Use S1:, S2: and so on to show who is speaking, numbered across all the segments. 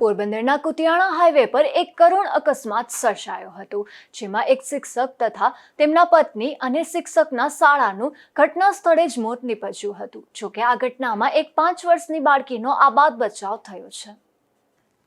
S1: પોરબંદરના કુતિયાણા હાઈવે પર એક કરુણ અકસ્માત સર્જાયો હતો, જેમાં એક શિક્ષક તથા તેમના પત્ની અને શિક્ષકના શાળાનું ઘટના સ્થળે જ મોત નીપજ્યું હતું. જોકે આ ઘટનામાં એક પાંચ વર્ષની બાળકીનો આબાદ બચાવ થયો છે.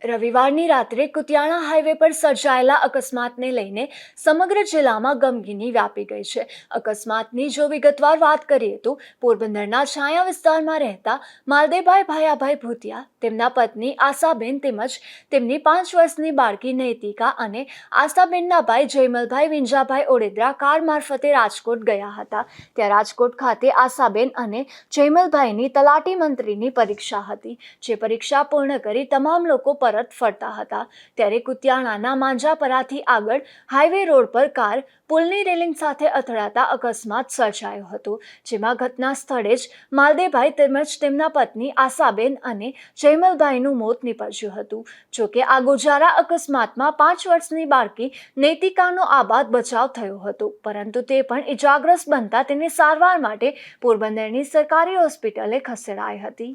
S1: રવિવારની રાત્રે કુતિયાણા હાઈવે પર સર્જાયેલા અકસ્માતને લઈને સમગ્ર જિલ્લામાં ગમગીની વ્યાપી ગઈ છે. અકસ્માતની જો વિગતવાર વાત કરીએ તો પોરબંદરના છાયા વિસ્તારમાં રહેતા માલદેભાઈ ભાયાભાઈ ભૂતિયા, તેમના પત્ની આશાબેન તેમજ તેમની પાંચ વર્ષની બાળકી નૈતિકા અને આશાબેનના ભાઈ જયમલભાઈ વિંજાભાઈ ઓડેદરા કાર મારફતે રાજકોટ ગયા હતા. ત્યાં રાજકોટ ખાતે આશાબેન અને જયમલભાઈની તલાટી મંત્રીની પરીક્ષા હતી, જે પરીક્ષા પૂર્ણ કરી તમામ લોકો પરત ફરતા હતા. ત્યારે કુતિયાણાના માંજાપરાથી આગળ હાઈવે રોડ પર કાર પુલની રેલિંગ સાથે અથડાતા અકસ્માત સર્જાયો હતો, જેમાં ઘટના સ્થળે જ માલદેભાઈ તેમજ તેમના પત્ની આશાબેન અને જયમલભાઈનું મોત નીપજ્યું હતું. જોકે આ ગોજારા અકસ્માતમાં પાંચ વર્ષની બાળકી નૈતિકાનો આબાદ બચાવ થયો હતો, પરંતુ તે પણ ઇજાગ્રસ્ત બનતા તેને સારવાર માટે પોરબંદરની સરકારી હોસ્પિટલે ખસેડાઈ હતી.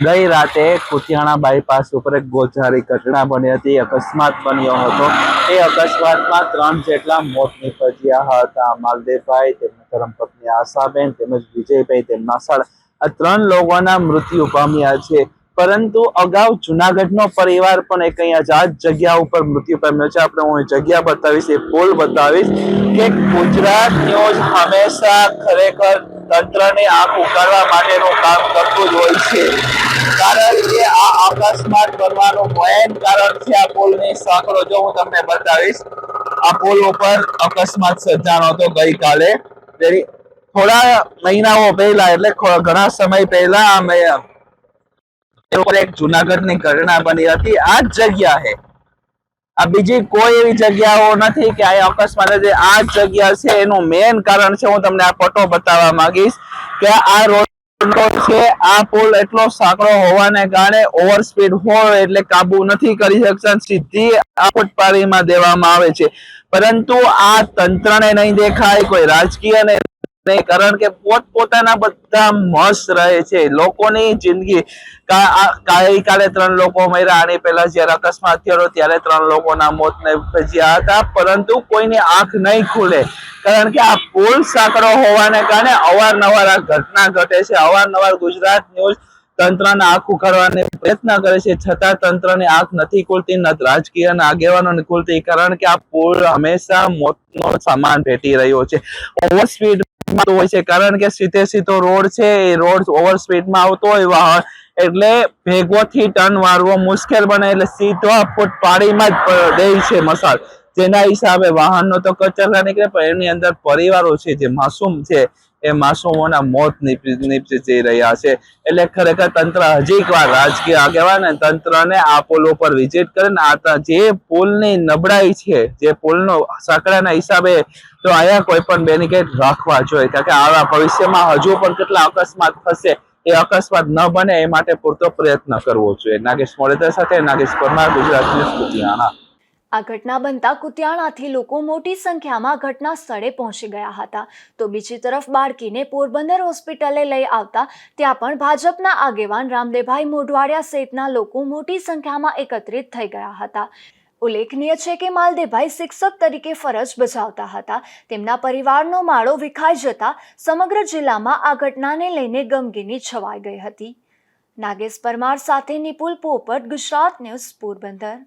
S2: ગઈ રાતે કુતિયાણા બાયપાસ ઉપર એક ગોઝારી ઘટના બની હતી. અકસ્માત બન્યો હતો. એ અકસ્માતમાં ત્રણ જેટલા મોત નીપજ્યા હતા. માલદેવભાઈ, તેમના ધર્મપત્ની આશાબેન તેમજ વિજયભાઈ, તેમના સળ આ ત્રણ લોકોના મૃત્યુ પામ્યા છે. પરંતુ અગાઉ જુનાગઢનો પરિવાર પણ એક અહીંયા જાત જગ્યા ઉપર મૃત્યુ પામ્યો છે. આપણે હું જગ્યા બતાવીશ, એ પોલ બતાવીશ કે ગુજરાત ન્યૂઝ હંમેશા ખરેખર તંત્રને આંખ ઉકાળવા માટેનું કામ કરતું જ હોય છે. કારણ કે આ અકસ્માત કરવાનું મેન કારણ છે આ પોલની સાંકળો. જો હું તમને બતાવીશ, આ પોલ ઉપર અકસ્માત સર્જાનો હતો ગઈકાલે. તેની થોડા મહિનાઓ પહેલા, એટલે ઘણા સમય પહેલા અમે એ ઉપર એક ઘટના બની હતી. આ જ જગ્યા છે. આ બીજી કોઈ એવી જગ્યાઓ નથી કે આ અકસ્માત જે આ જગ્યા છે એનું મેન કારણ છે. હું તમને આ ફોટો બતાવવા માંગીશ કે આ રોડ છે. આ પુલ એટલો સાંકડો હોવાને કારણે ઓવર સ્પીડ હોય એટલે કાબુ નથી કરી શકતા. સીધી આ ફૂટપારીમાં દેવામાં આવે છે. પરંતુ આ તંત્રને નહીં દેખાય, કોઈ રાજકીય ને નહીં, કારણ કે પોતપોતાના બધા મસ્ત રહે છે. લોકોની જિંદગી કા- આ- ગઈકાલે ત્રણ લોકો મર્યા આની પહેલા જયારે અકસ્માત થયો ત્યારે ત્રણ લોકોના મોત ભજ્યા હતા. પરંતુ કોઈની આંખ નહીં ખુલે. કારણ કે આ પુલ સાંકડો હોવાને કારણે અવારનવાર આ ઘટના ઘટે છે. અવારનવાર ગુજરાત ન્યૂઝ તંત્રને આંખ ઉઘાડવાનો પ્રયત્ન કરે છે. છતાં તંત્રની આંખ નથી ખુલતી, ન રાજકીય આગેવાનો ખુલતી, કારણ કે આ પુલ હંમેશા મોતનો સામાન ભેટી રહ્યો છે. ઓવર સ્પીડ હોય છે. કારણ કે સીધે સીધો રોડ છે, એ રોડ ઓવર સ્પીડમાં આવતો હોય વાહન, એટલે ભેગોથી ટર્ન મારવો મુશ્કેલ બને, એટલે સીધો ફૂટ જ દે છે મસાલ. જેના હિસાબે વાહનનો તો કચરા નીકળે, પણ એની અંદર પરિવારો છે, જે માસૂમ છે એ માસૂમોના મોત નીપજી જઈ રહ્યા છે. એટલે ખરેખર તંત્ર હજી એક વાર રાજકીય આગેવાન તંત્રને આ પુલ ઉપર વિઝિટ કરીને આ જે પુલની નબળાઈ છે, જે પુલનો સાંકડાના હિસાબે તો અહીંયા કોઈ પણ બેનિકેટ રાખવા જોઈએ. કારણ કે આવા ભવિષ્યમાં હજુ પણ કેટલા અકસ્માત થશે એ અકસ્માત ન બને એ માટે પૂરતો પ્રયત્ન કરવો જોઈએ. નાગેશ મોડેદર સાથે નાગેશ પરમાર, ગુજરાત ન્યૂઝ કુતિયાણા
S1: આ ઘટના બનતા કુતિયાણાથી લોકો મોટી સંખ્યામાં ઘટના સ્થળે પહોંચી ગયા હતા. તો બીજી તરફ બાળકીને પોરબંદર હોસ્પિટલે લઈ આવતા ત્યાં પણ ભાજપના આગેવાન રામદેભાઈ મોઢવાડિયા સહિતના લોકો મોટી સંખ્યામાં એકત્રિત થઈ ગયા હતા. ઉલ્લેખનીય છે કે માલદેભાઈ શિક્ષક તરીકે ફરજ બજાવતા હતા. તેમના પરિવારનો માળો વિખાઈ જતા સમગ્ર જિલ્લામાં આ ઘટનાને લઈને ગમગીની છવાઈ ગઈ હતી. નાગેશ પરમાર સાથે નિપુલ પોપટ, ગુજરાત ન્યૂઝ પોરબંદર.